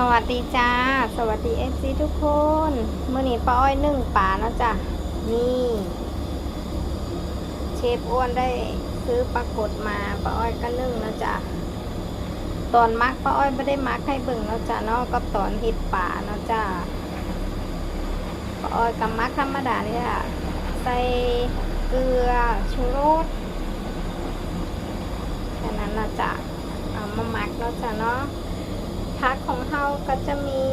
สวัสดีจ้า สวัสดีเอฟซีทุกคนเมื่อนี้ป้าอ้อยนึ่งป่านะจ้ะ นี่ เชฟอ้วนได้ซื้อปลากดมาป้าอ้อยก็นึ่งนะจ้ะ ตอนมักป้าอ้อยไม่ได้มักให้เบิ่งนะจ้ะเนาะก็ตอนเฮ็ดป่านะจ้ะป้าอ้อยกับมักธรรมดาเนี่แหละใส่เกลือชูรสแค่นั้นนะจ้ะเอามามักแล้วจ้ะเนาะ พักของเราก็จะมี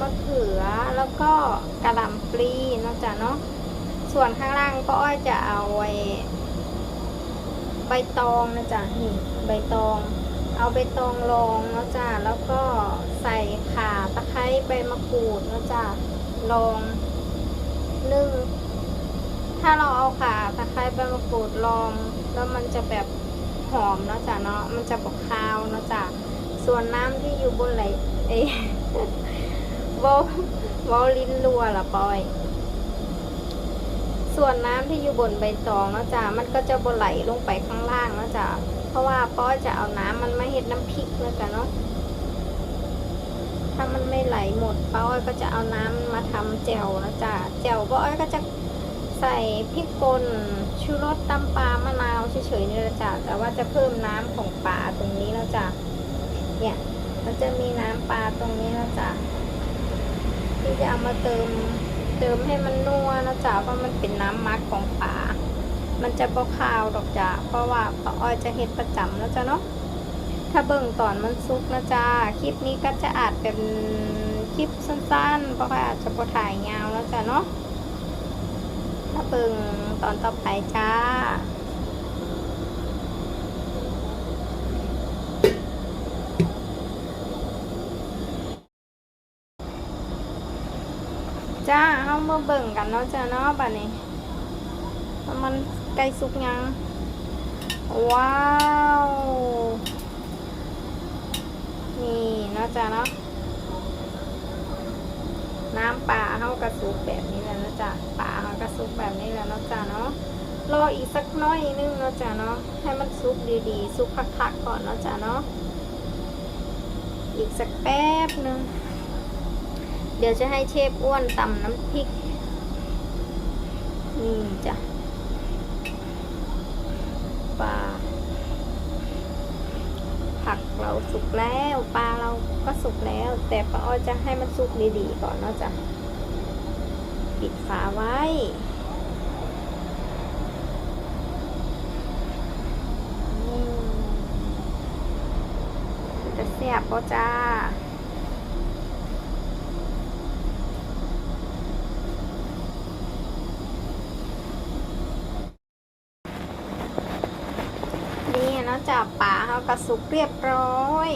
มะเขือแล้วก็กระหล่ำปลีเนาะจ๊ะเนาะส่วนข้างล่างก็อ้อยจะเอาไว้ใบตองนะจ๊ะนี่ใบตอง เอาใบตองรองเนาะจ๊ะแล้วก็ใส่ข่าตะไคร้ใบมะกรูดเนาะจ๊ะรองนึ่งถ้าเราเอาข่าตะไคร้ใบมะกรูดรอง แล้วมันจะแบบหอมเนาะจ๊ะเนาะมันจะบอกคาวเนาะจ๊ะ ส่วนน้ำที่อยู่บนไหลเอ้วอลวอลลิ้นรัวละปอย ส่วนน้ำที่อยู่บนใบตองนะจ้ะมันก็จะบนไหลลงไปข้างล่างนะจ้ะเพราะว่าป้อยจะเอาน้ำมันไม่เห็ดน้ำพริกเนะจ้ะเนาะถ้ามันไม่ไหลหมดป้อยก็จะเอาน้ำมาทำแจ่วนะจ้ะแจ่วป้อยก็จะใส่พริกป่นชูรสตำปลามะนาวเฉยๆนี่ละจ้ะแต่ว่าจะเพิ่มน้ำของปลาตรงนี้แล้วจ้ะ เนี่ย มันจะมีน้ำปลาตรงนี้นะจ๊ะที่จะเอามาเติมเติมให้มันนัวนะจ๊ะเพราะมันเป็นน้ำมักของปลา มันจะบ่คาวดอกจ้ะเพราะว่าป้าอ้อยจะเฮ็ดประจำแล้วจ้ะเนาะถ้าเบิ่งตอนมันสุกนะจ๊ะคลิปนี้ก็จะอาจเป็นคลิปสั้นๆ เพราะว่าอาจจะบ่ถ่ายยาวแล้วจ้ะเนาะถ้าเบิ่งตอนต่อไปจ้า จ้า เอามาเบิ่งกันเนาะจ้าเนาะบัดนี้ มันใกล้สุกยัง ว้าว นี่เนาะจ้าเนาะน้ำปลาเฮากระสุกแบบนี้แล้วนะจ้ะปลาเฮากระสุกแบบนี้แล้วเนาะจ้าเนาะรออีกสักน้อยนึงเนาะจ้าเนาะให้มันสุกดีๆสุกคักๆก่อนเนาะจ้าเนาะอีกสักแป๊บหนึง เดี๋ยวจะให้เชฟอ้วนตำน้ำพริก นี่จ้ะปลาผักเราสุกแล้วปลาเราก็สุกแล้ว แต่ป้าอ้อยจะให้มันสุกดีๆก่อนเนาะจ้ะปิดฝาไว้จะเสียบป่จ้า นี่เนาะจ้ะป่าเขากระสุกเรียบร้อย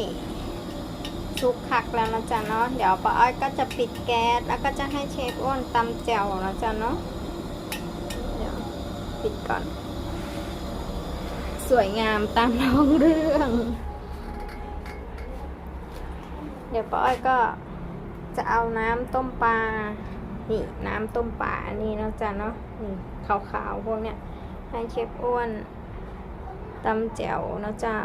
สุกคักแล้วนะจ๊ะเนาะเดี๋ยวป้าอ้อยก็จะปิดแก๊สแล้วก็จะให้เชฟอ้วนตำแจ่วนะจ๊ะเนาะเดี๋ยวปิดก่อน สวยงามตามท้องเรื่อง เดี๋ยวป้าอ้อยก็จะเอาน้ำต้มปลานี่น้ำต้มปลาอันนี้นะจ๊ะเนาะนี่ขาวๆพวกเนี้ยให้เชฟอ้วน ตำแจ่วนะจ้า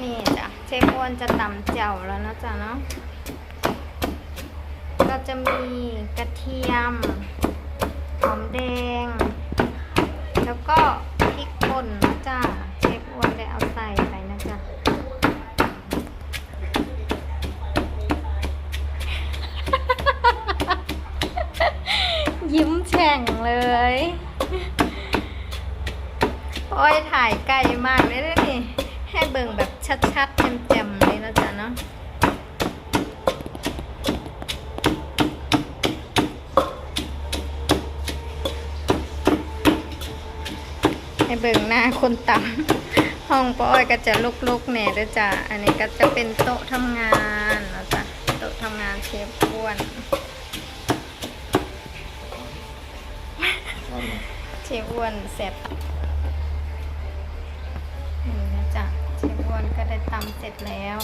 นี่จ้ะเชฟอ้วนจะตำแจ่วแล้วนะจ๊ะเนาะก็จะมีกระเทียม หอมแดง แล้วก็พริกป่นนะจ้าเชฟอ้วนได้เอาใส่ไปนะจ๊ะ ยิ้มแฉ่งเลย โอ้ยถ่ายไกลมากเลยนี่ ให้เบิ่งแบบชัดๆแจ่มๆเลยนะจ๊ะเนาะให้เบิ่งหน้าคนต่ำห้องป้าอ้อยก็จะลุกๆแหน่ด้วยจ้ะ อันนี้ก็จะเป็นโต๊ะทำงานนะจ๊ะ โต๊ะทำงานเชฟอ้วน เชฟอ้วนเสร็จนี่นะจ๊ะเชฟอ้วนก็ได้ตำเสร็จแล้ว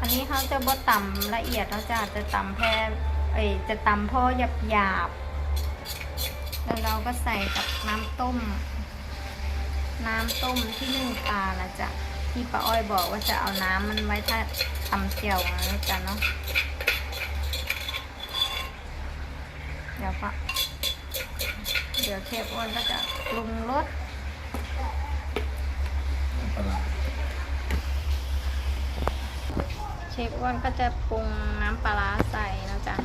อันนี้เขาจะบดตำละเอียดแล้วจ้ะจะตำแค่เอ้ยจะตำพ่อหยาบหยาบแล้วเราก็ใส่กับน้ำต้ม น้ำต้มที่นึ่งปลาละจ้ะที่ป้าอ้อยบอกว่าจะเอาน้ำมันไว้ถ้าทำเจียวนะจ้ะเนาะเดี๋ยวปะเดี๋ยวเชฟอ้วนก็จะปรุงรสปลาเชฟอ้วนก็จะปรุงน้ำปลาใส่นะจ๊ะ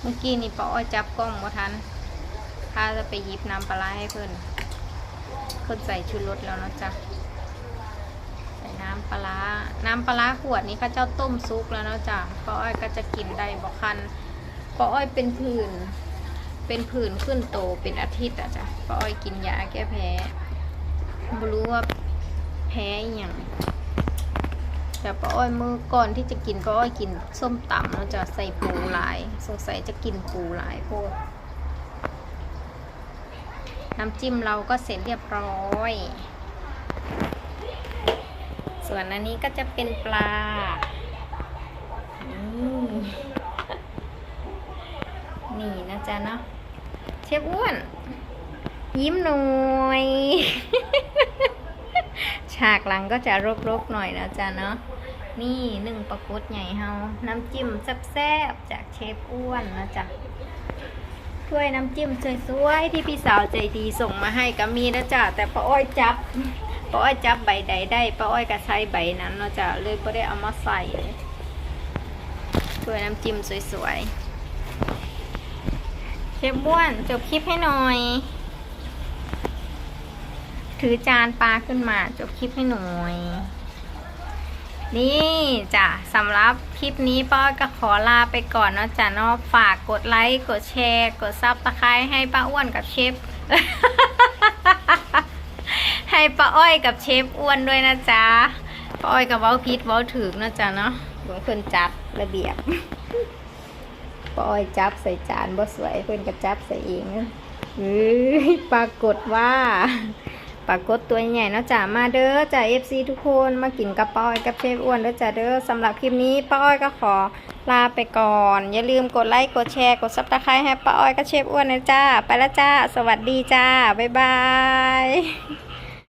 เมื่อกี้นี่ป้าอ้อยจับกล้องบ่ทันถ้าจะไปยิบน้ำปลาให้เพิ่อนเพิ่อนใส่ชุดรสแล้วนะจ๊ะ ปลา น้ำปลาขวดนี้เขาเจ้าต้มซุปแล้วเนาะจ๊ะป้าอ้อยก็จะกินได้บ่คันป้าอ้อยเป็นผื่น เป็นผื่นขึ้นโตเป็นอาทิตย์อะจ้ะป้าอ้อยกินยาแก้แพ้ไม่รู้ว่าแพ้อย่างแต่ป้าอ้อยมือก่อนที่จะกินป้าอ้อยกินส้มตำแล้วจะใส่ปูหลาย สงสัยจะกินปูหลายโพดน้ำจิ้มเราก็เสร็จเรียบร้อย ส่วนอันนี้ก็จะเป็นปลานี่นี่นะจ๊ะเนาะเชฟอ้วน ยิ้มหน่อย ฉากหลังก็จะรกๆหน่อยนะจ๊ะเนาะนี่หนึ่งปลากดใหญ่เฮา น้ำจิ้มแซ่บๆจากเชฟอ้วนนะจ๊ะถ้วยน้ำจิ้มสวยๆที่พี่สาวใจดีส่งมาให้ก็มีนะจ๊ะแต่ป้าอ้อยจับ ป้าอ้อยจับใบใดได้ป้าอ้อยก็ใช้ใบนั้นเนาะจ๊ะเลยไม่ได้เอามาใส่ถ้วยน้ำจิ้มสวยๆเชฟบ้วนจบคลิปให้หน่อย ถือจานปลาขึ้นมาจบคลิปให้หน่อยนี่จ้ะสำหรับคลิปนี้ป้าก็ขอลาไปก่อนเนาะจ้ะเนาะฝากกดไลค์ กดแชร์ กดซับสไครต์ให้ป้าอ้วนกับเชฟ ให้ป้าอ้อยกับเชฟอ้วนด้วยนะจ๊ะป้าอ้อยกับเว้าพิษเว้าถึกนะจ๊ะเนาะเหมือนคนจัดระเบียบปอยจับใส่จานบ่สวยเพื่อนก็จับใส่เองเอ้ยปรากฏว่าปรากฏตัวใหญ่เนาะจ้ามาเด้อจ้า FC ทุกคนมากินกับป้าอ้อยกับเชฟอ้วนเด้อจ้าเด้อสำหรับคลิปนี้ป้าอ้อยก็ขอลาไปก่อน อย่าลืมกดไลค์กดแชร์กดซับสไครต์ให้ป้าอ้อยกับเชฟอ้วนนะจ้าไปแล้วจ้า สวัสดีจ้า บ๊ายบาย